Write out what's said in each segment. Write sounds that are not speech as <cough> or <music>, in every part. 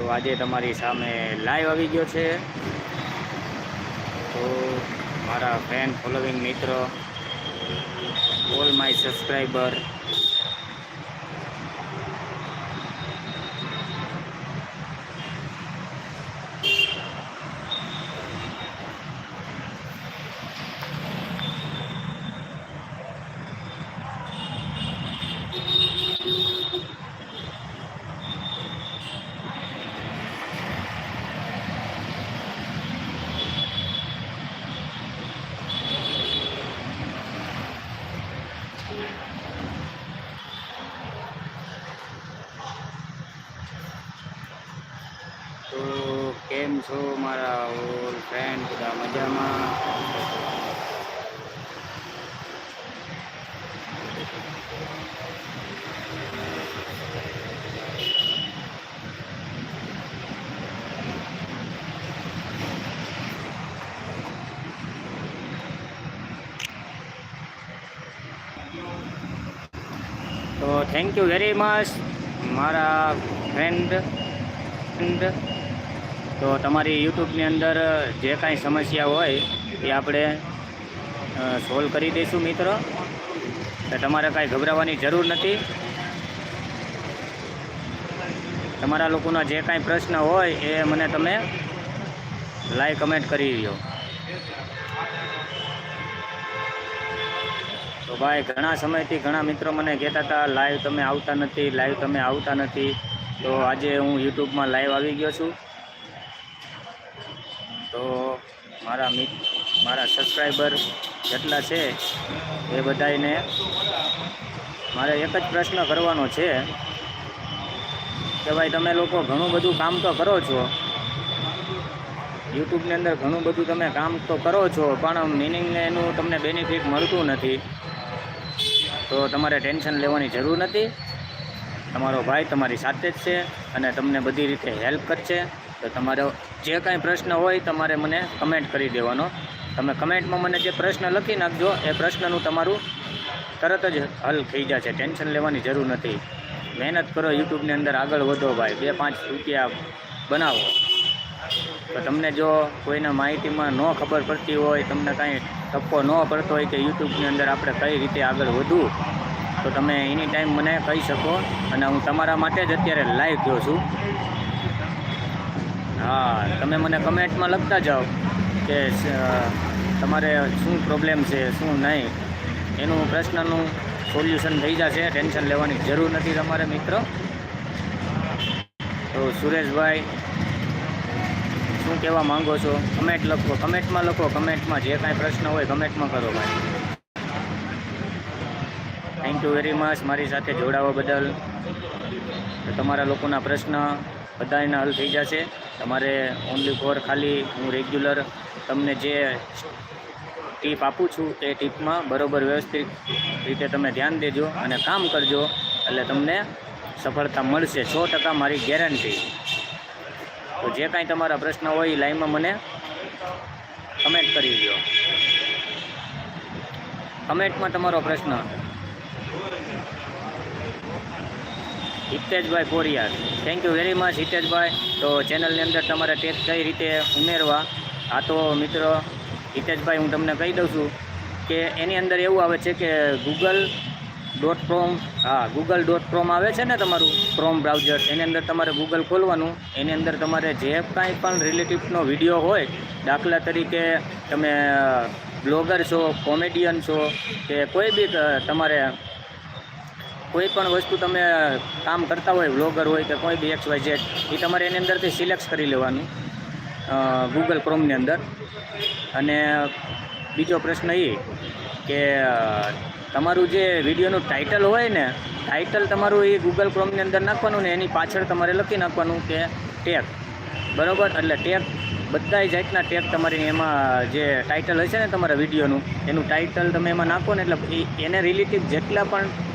તો આજે તમારી સામે લાઈવ આવી ગયો છે. તો મારા ફેન ફોલોવિંગ મિત્રો ઓલ માય સબસ્ક્રાઈબર તો કેમ છો મારા ઓલ ફ્રેન્ડ બધા મજામાં? તો થેન્ક યુ વેરી મચ મારા ફ્રેન્ડ ફ્રેન્ડ તો તમારી યુટ્યુબની અંદર જે કાંઈ સમસ્યા હોય, એ આપણે સોલ્વ કરી દઈશું મિત્રો. તો તમારે કાંઈ ગભરાવાની જરૂર નથી. તમારા લોકોના જે કાંઈ પ્રશ્ન હોય, એ મને તમે લાઈક, કમેન્ટ કરી દો. તો ભાઈ, ઘણા સમયથી ઘણા મિત્રો મને કહેતા હતા લાઈવ તમે આવતા નથી લાઈવ તમે આવતા નથી. તો આજે હું યુટ્યુબમાં લાઈવ આવી ગયો છું. તો મારા મિત, મારા સબસ્ક્રાઈબર જેટલા છે, એ બધાને મારે એક જ પ્રશ્ન કરવાનો છે કે ભાઈ તમે લોકો ઘણું બધું કામ તો કરો છો. યુટ્યુબની અંદર ઘણું બધું તમે કામ તો કરો છો, પણ મિનિંગને એનું તમને બેનિફિટ મળતું નથી. તો તમારે ટેન્શન લેવાની જરૂર નથી. તમારો ભાઈ તમારી સાથે જ છે અને તમને બધી રીતે હેલ્પ કરશે. તો તમારો જે કાંઈ પ્રશ્ન હોય તમારે મને કમેન્ટ કરી દેવાનો. તમે કમેન્ટમાં મને જે પ્રશ્ન લખી નાખજો, એ પ્રશ્નનું તમારું તરત જ હલ થઈ જશે. ટેન્શન લેવાની જરૂર નથી. મહેનત કરો, યુટ્યુબની અંદર આગળ વધો ભાઈ. બે પાંચ રૂપિયા બનાવો. તો તમને જો કોઈને માહિતીમાં ન ખબર પડતી હોય, તમને કાંઈ ટપ્પો ન પડતો હોય કે યુટ્યુબની અંદર આપણે કઈ રીતે આગળ વધવું, તો તમે એની ટાઈમ મને કહી શકો. અને હું તમારા માટે જ અત્યારે લાઈવ કહું છું. હા, તમે મને કમેન્ટમાં લખતા જાઓ કે તમારે શું પ્રોબ્લેમ છે, શું નહીં? એનું પ્રશ્નનું સોલ્યુશન થઈ જશે, ટેન્શન લેવાની જરૂર નથી તમારે, મિત્રો. તો સુરેશભાઈ, શું કહેવા માંગો છો? કમેન્ટ લખો, કમેન્ટમાં લખો, કમેન્ટમાં જે કાંઈ પ્રશ્ન હોય કમેન્ટમાં કરો ભાઈ. થેન્ક યુ વેરી મચ મારી સાથે જોડાવા બદલ. તમારા લોકોના પ્રશ્ન બધાના હલ થઈ જશે. તમારે ઓનલી ફોર ખાલી, હું રેગ્યુલર તમને જે ટીપ આપું છું એ ટીપમાં બરાબર વ્યવસ્થિત રીતે તમે ધ્યાન દેજો અને કામ કરજો એટલે તમને સફળતા મળશે, સો ટકા મારી ગેરંટી તો જે કાંઈ તમારા પ્રશ્ન હોય એ લાઈનમાં મને કમેન્ટ કરી દો કમેન્ટમાં તમારો પ્રશ્ન Hiteshbhai Poriyar thank you very much Hiteshbhai. તો ચેનલની અંદર તમારે ટેગ કઈ રીતે ઉમેરવા? આ તો મિત્રો હિતેશભાઈ, હું તમને કહી દઉં છું કે એની અંદર એવું આવે છે કે ગૂગલ ડોટ ક્રોમ હા ગૂગલ ડોટ ક્રોમ આવે છે ને તમારું ક્રોમ બ્રાઉઝર એની અંદર તમારે ગૂગલ ખોલવાનું. એની અંદર તમારે જે કાંઈ પણ રિલેટિવનો વીડિયો હોય, દાખલા તરીકે તમે બ્લોગર છો કોમેડિયન છો, કે કોઈ બી તમારે કોઈ પણ વસ્તુ તમે કામ કરતા હોય વ્લોગર હોય કે કોઈ બી એક્સ વાય ઝેડ એ તમારે એની અંદરથી સિલેક્ટ કરી લેવાનું ગૂગલ ક્રોમની અંદર. અને બીજો પ્રશ્ન એ કે તમારું જે વિડીયોનું ટાઇટલ હોય ને ટાઇટલ તમારું એ ગૂગલ ક્રોમની અંદર નાખવાનું ને એની પાછળ તમારે લખી નાખવાનું કે ટેગ બરાબર? એટલે ટેગ બધા જાતના ટેગ તમારી એમાં જે ટાઇટલ હશે ને તમારા વિડીયોનું, એનું ટાઇટલ તમે એમાં નાખો ને એટલે એને રિલેટિવ જેટલા પણ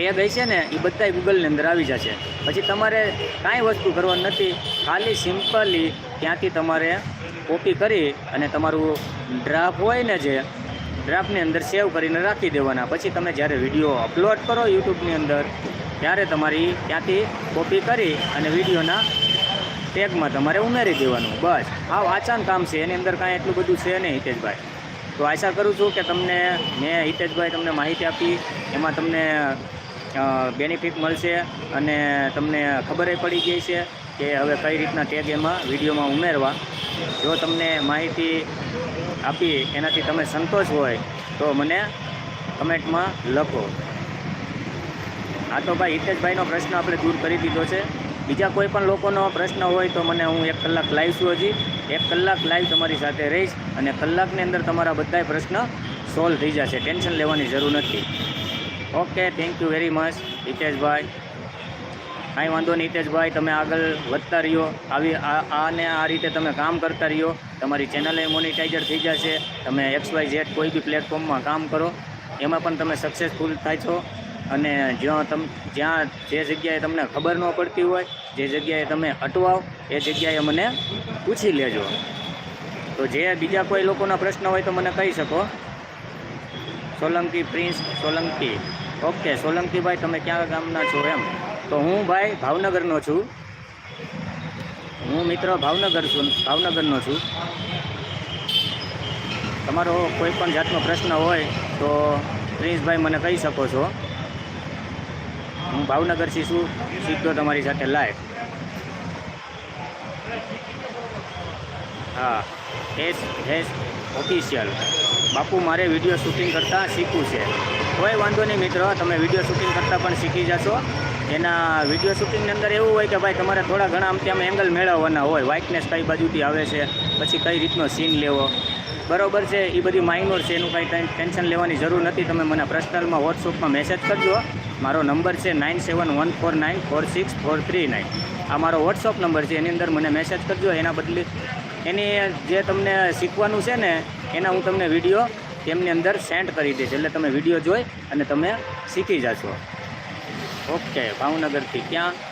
ટેગ હશે ને એ બધાય ગૂગલની અંદર આવી જશે. પછી તમારે કાંઈ વસ્તુ કરવાની નથી. ખાલી સિમ્પલી ત્યાંથી તમારે કોપી કરી અને તમારું ડ્રાફ્ટ હોય ને જે ડ્રાફ્ટની અંદર સેવ કરીને રાખી દેવાના. પછી તમે જ્યારે વીડિયો અપલોડ કરો યુટ્યુબની અંદર, ત્યારે તમારી ત્યાંથી કોપી કરી અને વિડીયોના ટેગમાં તમારે ઉમેરી દેવાનું. બસ. આ આસાન કામ છે. એની અંદર કાંઈ એટલું બધું છે નહીં, હિતેશભાઈ. તો આશા કરું છું કે તમને, મેં હિતેશભાઈ તમને માહિતી આપી. એમાં તમને બેનિફિટ મળશે અને તમને ખબર પડી ગઈ છે કે હવે કઈ રીતના ટેગ એમાં વિડીયોમાં ઉમેરવા. જો તમને માહિતી આપી એનાથી તમે સંતોષ હોય તો મને કમેન્ટમાં લખો. આ તો ભાઈ હિતેશભાઈનો પ્રશ્ન આપણે દૂર કરી દીધો છે. બીજા કોઈ પણ લોકોનો પ્રશ્ન હોય તો મને હું એક કલાક લાઈવ છું હજી. એક કલાક લાઈવ તમારી સાથે રહીશ અને કલાકની અંદર તમારા બધાય પ્રશ્ન સોલ્વ થઈ જશે. ટેન્શન લેવાની જરૂર નથી. Okay thank you very much Hiteshbhai. કાંઈ વાંધો નહીં હિતેશભાઈ, તમે આગળ વધતા રહ્યો. આવી આ આને આ રીતે તમે કામ કરતા રહ્યો. તમારી ચેનલે મોનિટાઈઝર થઈ જશે. તમે એક્સ વાય ઝેડ કોઈ બી પ્લેટફોર્મમાં કામ કરો. એમાં પણ તમે સક્સેસફુલ થાય છો. અને જ્યાં તમ જ્યાં જે જગ્યાએ તમને ખબર ન પડતી હોય, જે જગ્યાએ તમે અટવાઓ એ જગ્યાએ મને પૂછી લેજો. તો જે બીજા કોઈ લોકોના પ્રશ્ન હોય તો મને કહી શકો. સોલંકી પ્રિન્સ સોલંકી. ઓકે સોલંકીભાઈ તમે ક્યાં ગામના છો એમ? તો હું ભાઈ ભાવનગરનો છું. હું મિત્ર ભાવનગર છું, ભાવનગરનો છું. તમારો કોઈ પણ જાતનો પ્રશ્ન હોય તો પ્રિન્સભાઈ મને કહી શકો છો. હું ભાવનગરથી છું, સીધો તમારી સાથે લાઈવ હા, એસ હેસ ઓફિશિયલ બાપુ, મારે વીડિયો શૂટિંગ કરતાં શીખવું છે. કોઈ વાંધો નહીં મિત્રો. તમે વીડિયો શૂટિંગ કરતાં પણ શીખી જશો. એના વીડિયો શૂટિંગની અંદર એવું હોય કે ભાઈ તમારે થોડા ઘણા આમ ત્યાં એંગલ મેળવવાના હોય. વ્હાઇટનેસ કઈ બાજુથી આવે છે, પછી કઈ રીતનો સીન લેવો. બરોબર છે એ બધી માઇનોર છે, એનું કાંઈ ટેન્શન લેવાની જરૂર નથી. તમે મને પર્સનલમાં વોટ્સઅપમાં મેસેજ કરજો. મારો નંબર છે nine seven one four nine four six four three nine આ મારો વોટ્સઅપ નંબર છે, એની અંદર મને મેસેજ કરજો. એના બદલે એની જે તમને શીખવાનું છે ને, એના હું તમને વીડિયો તેમની અંદર સેન્ડ કરી દેશે એટલે તમે વીડિયો જોઈ અને તમે શીખી જશો. ઓકે, ભાવનગરથી ક્યાં?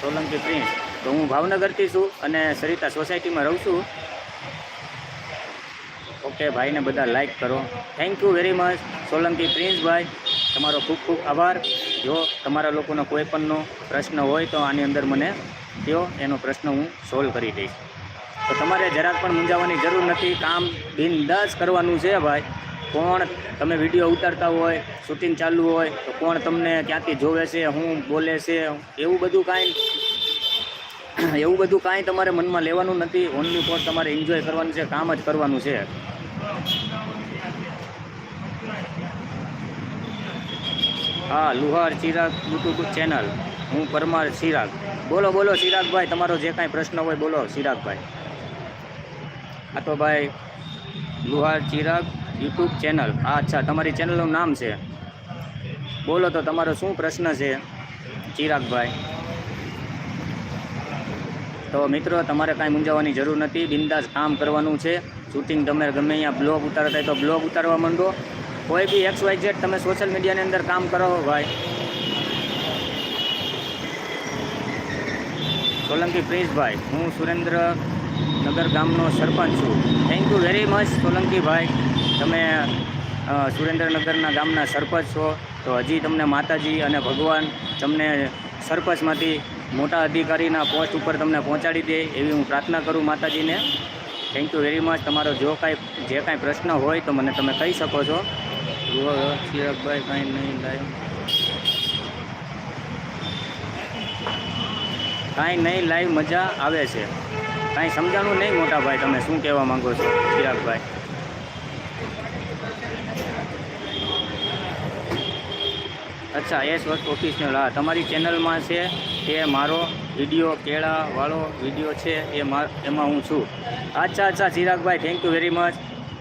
સોલંકી પ્રિન્સ. તો હું ભાવનગરથી છું અને સરિતા સોસાયટીમાં રહું છું. ઓકે, ભાઈને બધા લાઈક કરો. Thank you very much Solanki Princebhai તમારો ખૂબ ખૂબ આભાર. જો તમારા લોકોનો કોઈ પણનો પ્રશ્ન હોય તો આની અંદર મને કહો એનો પ્રશ્ન હું સોલ્વ કરી દઈશ. તો તમારે જરાક પણ મૂંઝાવાની જરૂર નથી. કામ બિનદાસ કરવાનું છે ભાઈ. કોણ તમે વીડિયો ઉતારતા હોય શૂટિંગ ચાલુ હોય, તો કોણ તમને ક્યાંથી જોવે છે શું બોલે છે, એવું બધું કાંઈ <coughs> એવું બધું કાંઈ તમારે મનમાં લેવાનું નથી. ઓનલી ફોર તમારે એન્જોય કરવાનું છે, કામ જ કરવાનું છે. હા, લુહાર ચિરાગ યુટ્યુબ ચેનલ હું પરમાર ચિરાગ. બોલો બોલો, ચિરાગભાઈ, તમારો જે કાંઈ પ્રશ્ન હોય બોલો, ચિરાગભાઈ. હા તો ભાઈ, લુહાર ચિરાગ યુટ્યુબ ચેનલ. અચ્છા, તમારી ચેનલનું નામ છે? બોલો તો તમારો શું પ્રશ્ન છે, ચિરાગભાઈ? તો મિત્રો, તમારે કાંઈ મૂંઝાવાની જરૂર નથી. બિંદાસ કામ કરવાનું છે. શૂટિંગ તમે ગમે અહીંયા બ્લોગ ઉતારતા તો બ્લોગ ઉતારવા માંડો. કોઈ બી એક્સ વાય ઝેડ તમે સોશિયલ મીડિયાની અંદર કામ કરો, ભાઈ. સોલંકી પ્રિન્સભાઈ, હું સુરેન્દ્રનગર ગામનો સરપંચ છું. Thank you very much Solankibhai તમે સુરેન્દ્રનગરના ગામના સરપંચ છો તો હજી તમને માતાજી અને ભગવાન તમને સરપંચમાંથી મોટા અધિકારીના પોસ્ટ ઉપર તમને પહોંચાડી દે એવી હું પ્રાર્થના કરું માતાજીને. થેન્ક યુ વેરી મચ તમારો જો કાંઈ જે કાંઈ પ્રશ્ન હોય તો મને તમે કહી શકો છો. ચિરાગભાઈ કાંઈ નહીં લાઈવ કાંઈ નહીં લાઈવ મજા આવે છે. કાંઈ સમજાણું નહીં મોટા ભાઈ તમે શું કહેવા માંગો છો ચિરાગભાઈ? અચ્છા એસ વર્ક ઓફિશિયલ હા, તમારી ચેનલમાં છે એ મારો વીડિયો કેળાવાળો વીડિયો છે એ એમાં હું છું. અચ્છા અચ્છા, Chiragbhai thank you very much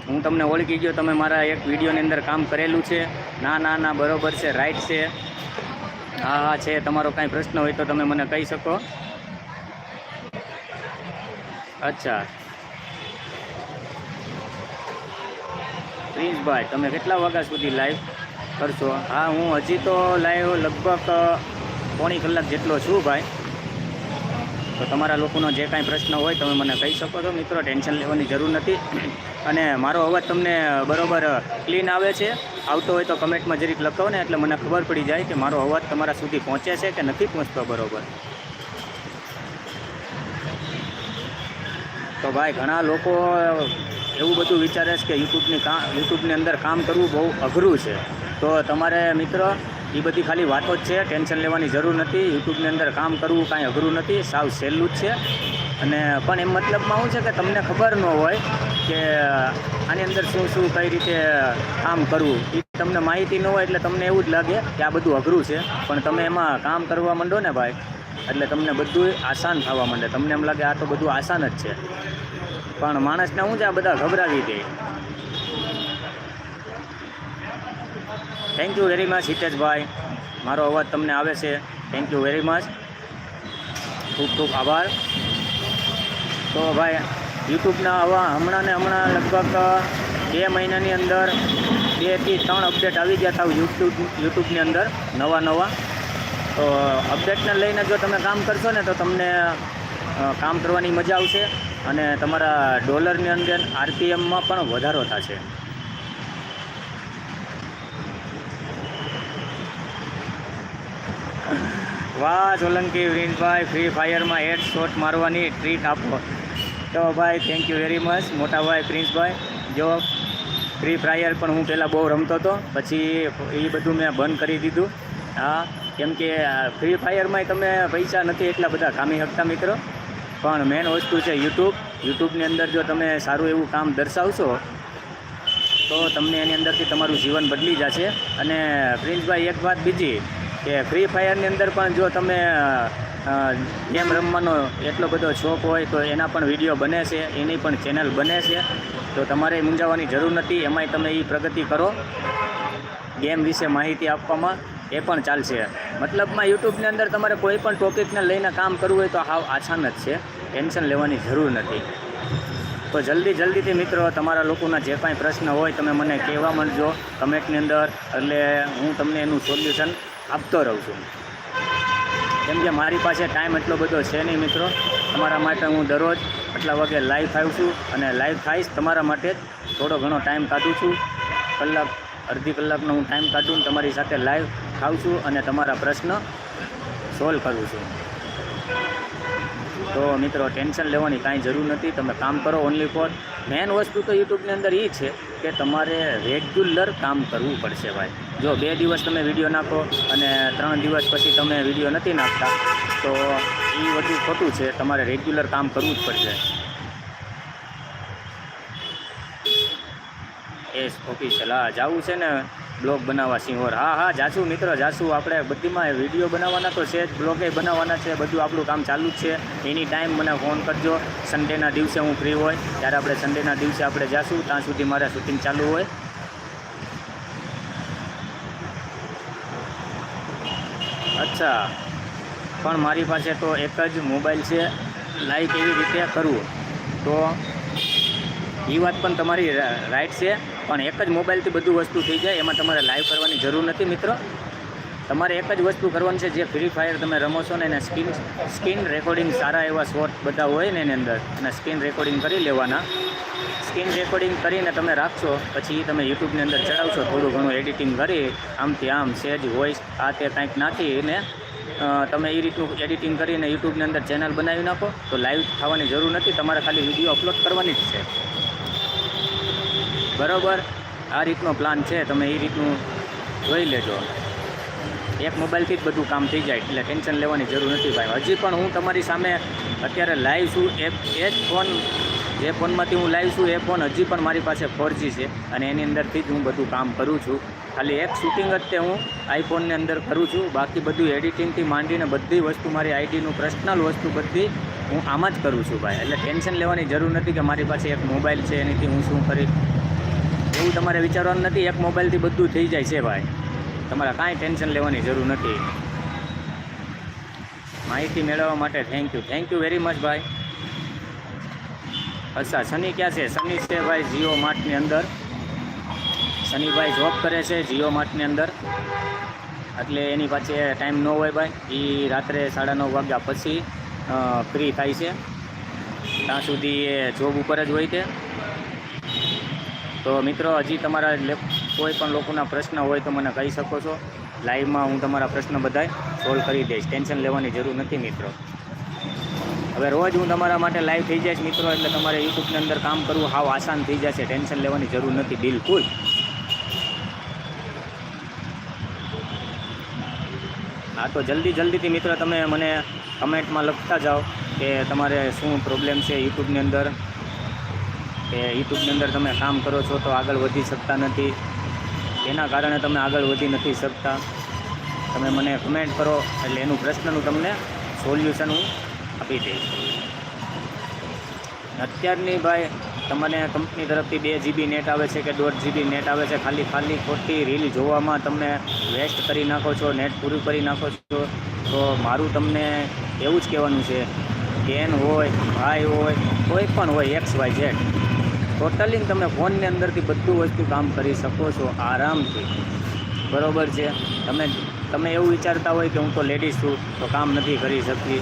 હું તમને ઓળખી ગયો, તમે મારા એક વિડીયોની અંદર કામ કરેલું છે. ના ના ના, બરોબર છે રાઈટ છે. હા હા, છે, તમારો કાંઈ પ્રશ્ન હોય તો તમે મને કહી શકો. અચ્છા. પ્રિન્સભાઈ, તમે કેટલા વાગ્યા સુધી લાઈવ કરશો? હા, હું હજી તો લાઈવ લગભગ પોણી કલાક જેટલો છું ભાઈ. તો તમારા લોકોનો જે કાંઈ પ્રશ્ન હોય તમે મને કહી શકો છો. મિત્રો, ટેન્શન લેવાની જરૂર નથી. અને મારો અવાજ તમને બરાબર ક્લીન આવે છે? આવતો હોય તો કમેન્ટમાં જરીક લખાવો ને, એટલે મને ખબર પડી જાય કે મારો અવાજ તમારા સુધી પહોંચે છે કે નથી પહોંચતો બરોબર. તો ભાઈ, ઘણા લોકો એવું બધું વિચારે છે કે યુટ્યુબની કામ યુટ્યુબની અંદર કામ કરવું બહુ અઘરું છે. તો તમારે મિત્ર એ બધી ખાલી વાતો જ છે, ટેન્શન લેવાની જરૂર નથી, યુટ્યુબની અંદર કામ કરવું કાંઈ અઘરું નથી, સાવ સહેલું જ છે. અને પણ એમ મતલબમાં શું છે કે તમને ખબર ન હોય કે આની અંદર શું શું કઈ રીતે કામ કરવું એ તમને માહિતી ન હોય એટલે તમને એવું જ લાગે કે આ બધું અઘરું છે. પણ તમે એમાં કામ કરવા માંડો ને ભાઈ, એટલે તમને બધું આસાન થવા માંડે. તમને એમ લાગે આ તો બધું આસાન જ છે. પણ માણસને શું છે આ બધા ગભરાવી દે. Thank you very much Hiteshbhai મારો અવાજ તમને આવે છે. થેન્ક યુ વેરી મચ ખૂબ ખૂબ આભાર. તો ભાઈ, યુટ્યુબના આવા હમણાં ને હમણાં લગભગ બે મહિનાની અંદર બેથી ત્રણ અપડેટ આવી ગયા થાવ યુટ્યુબ યુટ્યુબની અંદર, નવા નવા. તો અપડેટને લઈને જો તમે કામ કરશો ને તો તમને કામ કરવાની મજા આવશે અને તમારા ડોલરની અંદર આરપીએમમાં પણ વધારો થશે. વાહ, સોલંકી વિરીનભાઈ ફ્રી ફાયરમાં હેડ શોટ મારવાની ટ્રીટ આપો. તો ભાઈ થેન્ક યુ વેરી મચ મોટાભાઈ પ્રિન્સભાઈ. જો ફ્રી ફાયર પણ હું પહેલાં બહુ રમતો હતો, પછી એ બધું મેં બંધ કરી દીધું. હા, કેમ કે ફ્રી ફાયરમાંય તમે પૈસા નથી એટલા બધા કામી શકતા મિત્રો. પણ મેન વસ્તુ છે યુટ્યુબ યુટ્યુબની અંદર જો તમે સારું એવું કામ દર્શાવશો, તો તમને એની અંદરથી તમારું જીવન બદલી જશે. અને પ્રિન્સભાઈ, એક વાત બીજી. કે ફ્રી ફાયરની અંદર પણ જો તમે ગેમ રમવાનો એટલો બધો શોખ હોય તો એના પણ વીડિયો બને છે, એની પણ ચેનલ બને છે. તો તમારે મૂંઝાવાની જરૂર નથી, એમાંય તમે એ પ્રગતિ કરો. ગેમ વિશે માહિતી આપવામાં એ પણ ચાલશે. મતલબમાં યુટ્યુબની અંદર તમારે કોઈ પણ ટોપિકને લઈને કામ કરવું હોય તો હાવ આસાન જ છે. ટેન્શન લેવાની જરૂર નથી. તો જલ્દી જલ્દીથી મિત્રો, તમારા લોકોના જે કાંઈ પ્રશ્ન હોય તમે મને કહેવા માંડજો. કમેન્ટની અંદર એટલે હું તમને એનું સોલ્યુશન આપતો રહું છું. કેમ કે મારી પાસે ટાઈમ એટલો બધો છે નહીં મિત્રો. તમારા માટે હું દરરોજ આટલા વાગે લાઈવ થાઉં છું અને લાઈવ થાઈશ તમારા માટે જ થોડો ઘણો ટાઈમ કાઢું છું. કલાક, અડધી કલાકનો હું ટાઈમ કાઢું તમારી સાથે લાઈવ ખાઉં છું અને તમારા પ્રશ્ન સોલ્વ કરું છું. તો મિત્રો, ટેન્શન લેવાની કાંઈ જરૂર નથી. તમે કામ કરો ઓનલી ફોર મેઇન વસ્તુ તો યુટ્યુબની અંદર એ છે કે તમારે રેગ્યુલર કામ કરવું પડશે ભાઈ. જો બે દિવસ તમે વીડિયો નાખો અને ત્રણ દિવસ પછી તમે વીડિયો નથી નાખતા, તો એ બધું ખોટું છે. તમારે રેગ્યુલર કામ કરવું જ પડશે. એસ ઓફિશિયલ હા, જવું છે ને. બ્લોગ બનાવવા સિંહોર હા હા જાશું મિત્રો જાશું આપણે બધીમાં વીડિયો બનાવવાના તો છે જ, બ્લોગે બનાવવાના છે, બધું આપણું કામ ચાલુ જ છે. એની ટાઈમ મને ફોન કરજો. સન્ડેના દિવસે હું ફ્રી હોય, ત્યારે આપણે સન્ડેના દિવસે આપણે જાશું ત્યાં સુધી મારે શૂટિંગ ચાલુ હોય. અચ્છા, પણ મારી પાસે તો એક જ મોબાઈલ છે. લાઈવ એવી રીતે કરવું. તો એ વાત પણ તમારી રાઈટ છે. પણ એક જ મોબાઈલથી બધું વસ્તુ થઈ જાય, એમાં તમારે લાઈવ કરવાની જરૂર નથી મિત્રો. તમારે એક જ વસ્તુ કરવાની છે, જે ફ્રી ફાયર તમે રમો છો ને એને સ્ક્રીન સ્ક્રીન રેકોર્ડિંગ સારા એવા શોર્ટ બધા હોય ને એની અંદર અને સ્ક્રીન રેકોર્ડિંગ કરી લેવાના. સ્ક્રીન રેકોર્ડિંગ કરીને તમે રાખશો, પછી તમે યુટ્યુબની અંદર ચડાવશો, થોડું ઘણું એડિટિંગ કરી, આમથી આમ સેજ વોઇસ આ તે કાંઈક નાખીને તમે એ રીતનું એડિટિંગ કરીને યુટ્યુબની અંદર ચેનલ બનાવી નાખો, તો લાઈવ થવાની જરૂર નથી, તમારે ખાલી વીડિયો અપલોડ કરવાની જ છે. બરાબર? આ રીતનો પ્લાન છે, તમે એ રીતનું જોઈ લેજો. એક મોબાઈલથી જ બધું કામ થઈ જાય, એટલે ટેન્શન લેવાની જરૂર નથી ભાઈ. હજી પણ હું તમારી સામે અત્યારે લાઈવ છું એ એ જ ફોન જે ફોનમાંથી હું લાઈવ છું, એ ફોન હજી પણ મારી પાસે ફોરજી છે અને એની અંદરથી જ હું બધું કામ કરું છું. ખાલી એક શૂટિંગ જ તે હું આઈફોનની અંદર કરું છું. બાકી બધું એડિટિંગથી માંડીને બધી વસ્તુ, મારી આઈડીનું પર્સનલ વસ્તુ બધી હું આમાં જ કરું છું ભાઈ. એટલે ટેન્શન લેવાની જરૂર નથી કે મારી પાસે એક મોબાઈલ છે, એનીથી હું શું કરી એવું તમારે વિચારવાનું નથી. એક મોબાઈલથી બધું થઈ જાય છે ભાઈ. તમારે કાંઈ ટેન્શન લેવાની જરૂર નથી. માહિતી મેળવવા માટે thank you thank you very much ભાઈ. અચ્છા, શનિ ક્યાં છે? શનિ છે ભાઈ જીઓ માર્ટની અંદર. શનિભાઈ જોબ કરે છે જીઓ માર્ટની અંદર. એટલે એની પાસે ટાઈમ ન હોય ભાઈ. એ રાત્રે સાડા નવ વાગ્યા પછી ફ્રી થાય છે. ત્યાં સુધી એ જોબ ઉપર જ હોય છે. તો મિત્રો, હજી તમારા કોઈ પણ લોકોના પ્રશ્ન હોય તો મને કહી શકો છો. લાઈવમાં હું તમારા પ્રશ્ન બધાય સોલ્વ કરી દઈશ. ટેન્શન લેવાની જરૂર નથી મિત્રો. હવે રોજ હું તમારા માટે લાઈવ થઈ જઈશ મિત્રો, એટલે તમારે યુટ્યુબની અંદર કામ કરવું હાવ આસાન થઈ જશે. ટેન્શન લેવાની જરૂર નથી, બિલકુલ. હા, તો જલ્દી, જલ્દીથી મિત્રો, તમે મને કમેન્ટમાં લખતા જાઓ કે તમારે શું પ્રોબ્લેમ છે યુટ્યુબની અંદર. કે યુટ્યુબની અંદર તમે કામ કરો છો તો આગળ વધી શકતા નથી. એના કારણે તમે આગળ વધી નથી શકતા. તમે મને કમેન્ટ કરો એટલે એનું પ્રશ્નનું તમને સોલ્યુશન હું આપી દઈશ. અત્યારની ભાઈ તમને કંપની તરફથી બે જીબી નેટ આવે છે કે દોઢ જીબી નેટ આવે છે? ખાલી ખાલી ખોટી રીલ જોવામાં તમને વેસ્ટ કરી નાખો છો નેટ પૂરું કરી નાખો છો. તો મારું તમને એવું જ કહેવાનું છે બેન હોય ભાઈ હોય, કોઈ પણ હોય એક્સ વાય ઝેડ ટોટલી તમે ફોનની અંદરથી બધું વસ્તુ કામ કરી શકો છો આરામથી. બરાબર છે? તમે તમે એવું વિચારતા હોય કે હું તો લેડીઝ છું, તો કામ નથી કરી શકતી.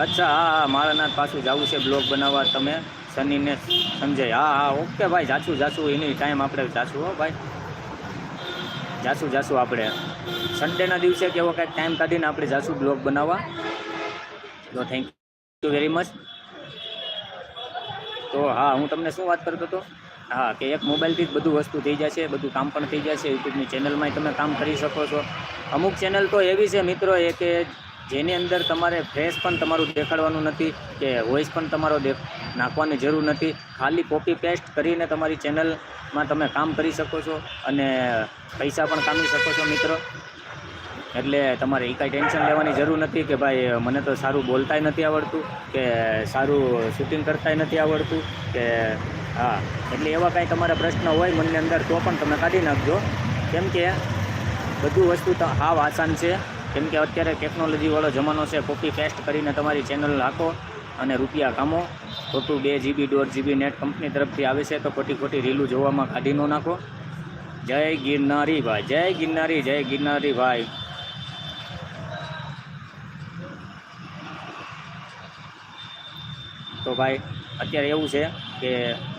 અચ્છા, હા હા, મારા નાથ પાછું જવું છે બ્લોગ બનાવવા. તમે શનિને સમજાય. હા હા, ઓકે, ભાઈ, જાશું જાશું. એની ટાઈમ આપણે જાશું, હો, ભાઈ. જાશું જાશું આપણે. સન્ડેના દિવસે કેવો કાંઈક ટાઈમ કાઢીને આપણે જાશું બ્લોગ બનાવવા. તો થેન્ક યુ વેરી મચ તો હા, હું તમને શું વાત કરતો હતો? હા, કે એક મોબાઈલથી જ બધું વસ્તુ થઈ જશે, બધું કામ પણ થઈ જશે. યુટ્યુબની ચેનલમાં તમે કામ કરી શકો છો. અમુક ચેનલ તો એવી છે મિત્રો એ કે જેની અંદર તમારે ફેસ પણ તમારું દેખાડવાનું નથી, કે વોઇસ પણ તમારો નાખવાની જરૂર નથી. ખાલી કોપી પેસ્ટ કરીને તમારી ચેનલમાં તમે કામ કરી શકો છો અને પૈસા પણ કામી શકો છો મિત્રો. એટલે તમારે એ કાંઈ ટેન્શન લેવાની જરૂર નથી કે ભાઈ, મને તો સારું બોલતાય નથી આવડતું, કે સારું શૂટિંગ કરતાય નથી આવડતું, કે હા. એટલે એવા કાંઈ તમારા પ્રશ્ન હોય મનની અંદર તો પણ તમે કાઢી નાખજો. કેમ કે બધું વસ્તુ તો હાવ આસાન છે. કેમ કે અત્યારે ટેકનોલોજીવાળો જમાનો છે કોપી પેસ્ટ કરીને તમારી ચેનલ નાખો. અને રૂપિયા કામો. ખોટું બે જીબી દોઢ જીબી નેટ કંપની તરફથી આવે છે, તો ખોટી ખોટી રીલું જોવામાં કાઢી ન નાખો. જય ગિરનારી ભાઈ, જય ગિરનારી જય ગિરનારી ભાઈ. તો ભાઈ, અત્યારે એવું છે કે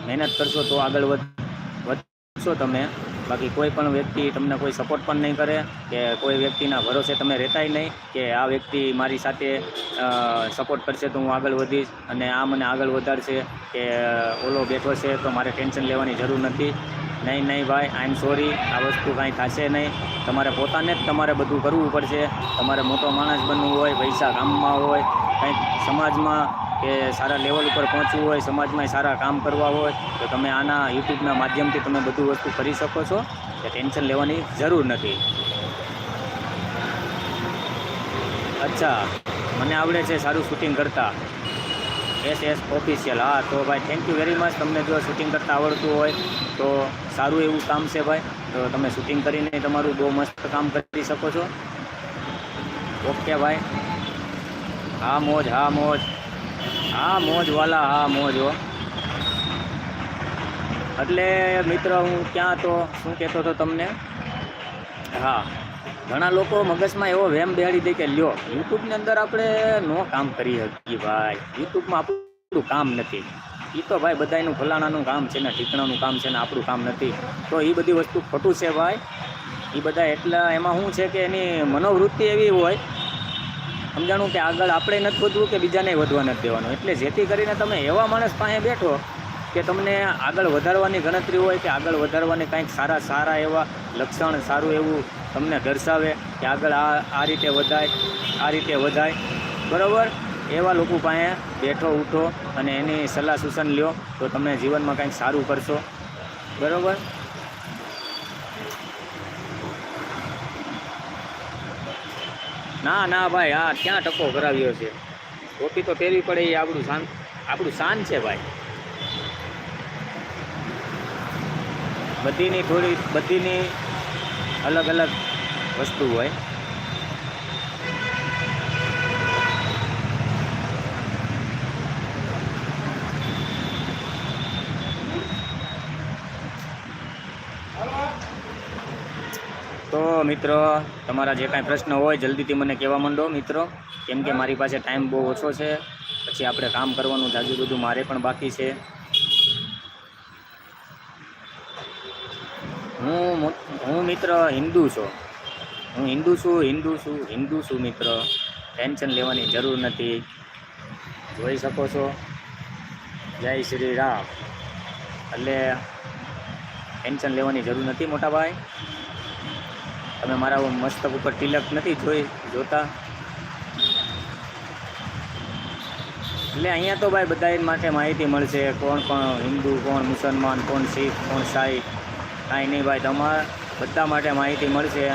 મહેનત કરશો તો આગળ વધ, વધશો તમે. બાકી કોઈ પણ વ્યક્તિ તમને કોઈ સપોર્ટ પણ નહીં કરે, કે કોઈ વ્યક્તિના ભરોસે તમે રહેતાય નહીં, કે આ વ્યક્તિ મારી સાથે સપોર્ટ કરશે તો હું આગળ વધીશ અને આ મને આગળ વધારશે, કે ઓલો બેઠો છે તો મારે ટેન્શન લેવાની જરૂર નથી. નહીં નહીં ભાઈ આઈ એમ સોરી આ વસ્તુ કાંઈ થશે નહીં. તમારે પોતાને જ તમારે બધું કરવું પડશે. તમારે મોટો માણસ બનવું હોય, પૈસા ગામમાં હોય, કંઈક સમાજમાં કે સારા લેવલ ઉપર પહોંચવું હોય, સમાજમાં સારા કામ કરવા હોય, તો તમે આના યુટ્યુબના માધ્યમથી તમે બધું વસ્તુ કરી શકો છો. કે ટેન્શન લેવાની જરૂર નથી. અચ્છા, મને આવડે છે સારું શૂટિંગ કરતા. એસ એસ ઓફિશિયલ હા, તો ભાઈ થેન્ક યુ વેરી મચ તમને જો શૂટિંગ કરતાં આવડતું હોય, તો સારું એવું કામ છે ભાઈ. તો તમે શૂટિંગ કરીને તમારું બહુ મસ્ત કામ કરી શકો છો. ઓકે ભાઈ. હા, મોજ હા, મોજ. હા, મોજ વાલા, હા, મોજ હો. એટલે મિત્ર, હું ક્યાં તો શું કહેતો હતો તમને? હા, ઘણા લોકો મગજમાં એવો વેમ બેહાડી દે કે, લ્યો, યુટ્યુબની અંદર આપણે નો કામ કરી શકીએ ભાઈ. યુટ્યુબમાં આપણું કામ નથી. એ તો ભાઈ બધાયનું ફલાણાનું કામ છે ને, ઠીકણાનું કામ છે ને, આપણું કામ નથી. તો એ બધી વસ્તુ ખોટું છે ભાઈ. એ બધા એટલા, એમાં શું છે કે એની મનોવૃત્તિ એવી હોય સમજાણું કે આગળ આપણે નથી વધવું કે બીજાને વધવા નથી દેવાનું. એટલે જેથી કરીને તમે એવા માણસ પાસે બેઠો કે તમને આગળ વધારવાની ગણતરી હોય કે આગળ વધારવાની કાંઈક સારા સારા એવા લક્ષણ સારું એવું તમને દર્શાવે કે આગળ આ આ રીતે વધાય, આ રીતે વધાય. બરાબર? એવા લોકો પાસે બેઠો, ઉઠો અને એની સલાહ સૂચન લ્યો તો તમે જીવનમાં કાંઈક સારું કરશો. બરાબર? ના ના ભાઈ હા ક્યાં ટકો કરાવ્યો છે? ટોપી તો પહેરવી પડે એ આપણું શાન આપણું શાન છે ભાઈ. બધીની થોડી, બધીની અલગ અલગ વસ્તુ હોય. મિત્રો, તમારા જે કાંઈ પ્રશ્ન હોય, જલ્દીથી મને કહેવા માંડો મિત્રો. કેમ કે મારી પાસે ટાઈમ બહુ ઓછો છે. પછી આપણે કામ કરવાનું જાજુ બધું મારે પણ બાકી છે. હું હું મિત્ર હિન્દુ છું. હું હિન્દુ છું હિન્દુ છું હિન્દુ છું મિત્ર. ટેન્શન લેવાની જરૂર નથી. જોઈ શકો છો. જય શ્રી રામ. એટલે ટેન્શન લેવાની જરૂર નથી, મોટા ભાઈ. તમે મારા મસ્તક ઉપર તિલક નથી જોઈ, જોતા? એટલે અહીંયા તો ભાઈ બધા માટે માહિતી મળશે, કોણ કોણ હિન્દુ, કોણ મુસલમાન, કોણ શીખ, કોણ સાઈ, કાંઈ નહીં ભાઈ, તમારા બધા માટે માહિતી મળશે.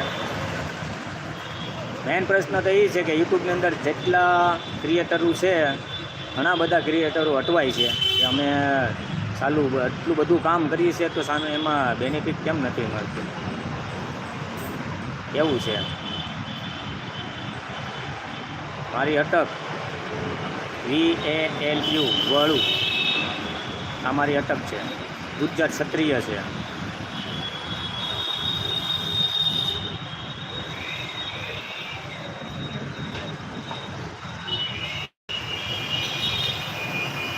મેઇન પ્રશ્ન તો એ છે કે યુટ્યુબની અંદર જેટલા ક્રિએટરો છે, ઘણા બધા ક્રિએટરો અટવાય છે. કે અમે ચાલુ એટલું બધું કામ કરીએ છીએ તો સામે એમાં બેનિફિટ કેમ નથી મળતું? એવું છે. મારી અટક. વી એ એલ યુ વળું. આ મારી અટક છે. ગુજરાત ક્ષત્રિય છે.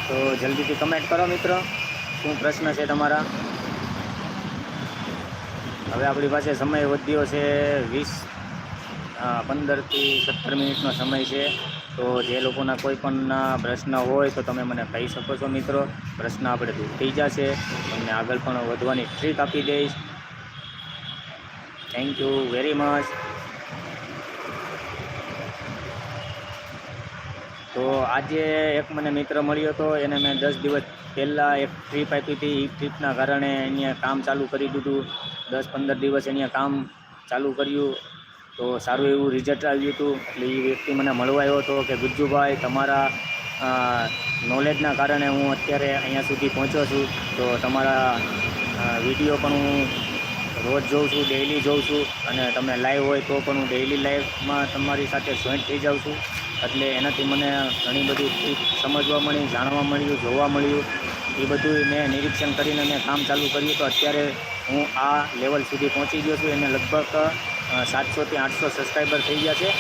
તો જલ્દીથી કમેન્ટ કરો મિત્રો. શું પ્રશ્ન છે તમારા? હવે આપણી પાસે સમય વધ્યો છે વીસ પંદરથી સત્તર મિનિટનો સમય છે. તો જે લોકોના કોઈ પણ પ્રશ્ન હોય તો તમે મને કહી શકો છો મિત્રો. પ્રશ્ન આપણે દૂર થઈ જશે. તમને આગળ પણ વધવાની ટ્રીક આપી દઈશ. થેન્ક યુ વેરી મચ તો આજે એક મને મિત્ર મળ્યો હતો. એને મેં દસ દિવસ પહેલાં એક ટ્રીપ આપી હતી. એ ટ્રીપના કારણે એને કામ ચાલુ કરી દીધું. દસ પંદર દિવસ અહીંયા કામ ચાલુ કર્યું તો સારું એવું રિઝલ્ટ આવ્યું હતું. એટલે એ વ્યક્તિ મને મળવા આવ્યો હતો કે, ગુજ્જુભાઈ, તમારા નોલેજના કારણે હું અત્યારે અહીંયા સુધી પહોંચ્યો છું. તો તમારા વીડિયો પણ હું રોજ જોઉં છું ડેઈલી જોઉં છું. અને તમે લાઈવ હોય તો પણ હું ડેઈલી લાઈવમાં તમારી સાથે જોઈન્ટ થઈ જાઉં છું. એટલે એનાથી મને ઘણી બધી સમજવા મળી જાણવા મળ્યું, જોવા મળ્યું. એ બધું મેં નિરીક્ષણ કરીને મેં કામ ચાલુ કર્યું. તો અત્યારે હું આ લેવલ સુધી પહોંચી ગયો છું. એને લગભગ સાતસોથી આઠસો સબસ્ક્રાઈબર થઈ ગયા છે.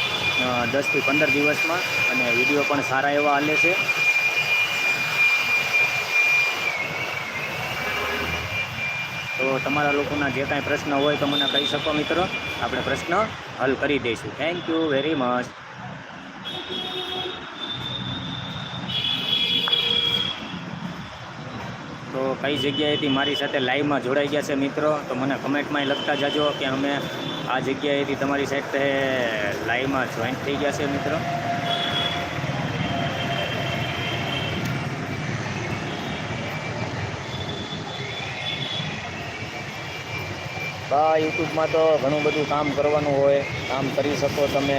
દસથી પંદર દિવસમાં. અને વીડિયો પણ સારા એવા હાલે છે. તો તમારા લોકોના જે કાંઈ પ્રશ્ન હોય તો મને કહી શકો, મિત્રો? આપણે પ્રશ્ન હલ કરી દઈશું. થેન્ક યુ વેરી મચ તો કઈ જગ્યાએથી મારી સાથે લાઈવમાં જોડાઈ ગયા છે મિત્રો? તો મને કમેન્ટમાં લખતા જાજો કે અમે આ જગ્યાએથી તમારી સાથે લાઈવમાં જોઈન્ટ થઈ ગયા છે મિત્રો. આ યુટ્યુબમાં તો ઘણું બધું કામ કરવાનું હોય, કામ કરી શકો તમે.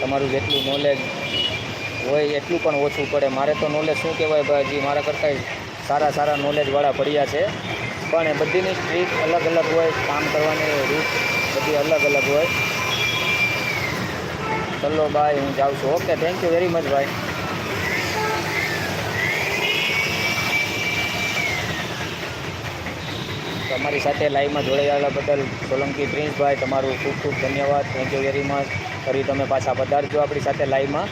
તમારું જેટલું નોલેજ હોય એટલું પણ ઓછું પડે. મારે તો નોલેજ શું કહેવાય ભાઈ? મારા કરતાં સારા સારા નોલેજવાળા પડ્યા છે. પણ એ બધીની સ્ટ્રીટ અલગ અલગ હોય, કામ કરવાની રીત બધી અલગ અલગ હોય. ચલો ભાઈ હું જાઉં છું. Okay thank you very much ભાઈ તમારી સાથે લાઈવમાં જોડાયેલા બદલ સોલંકી પ્રિન્સભાઈ તમારું ખૂબ ખૂબ ધન્યવાદ. થેન્ક યુ વેરી મચ ફરી તમે પાછા પધારજો આપણી સાથે લાઈવમાં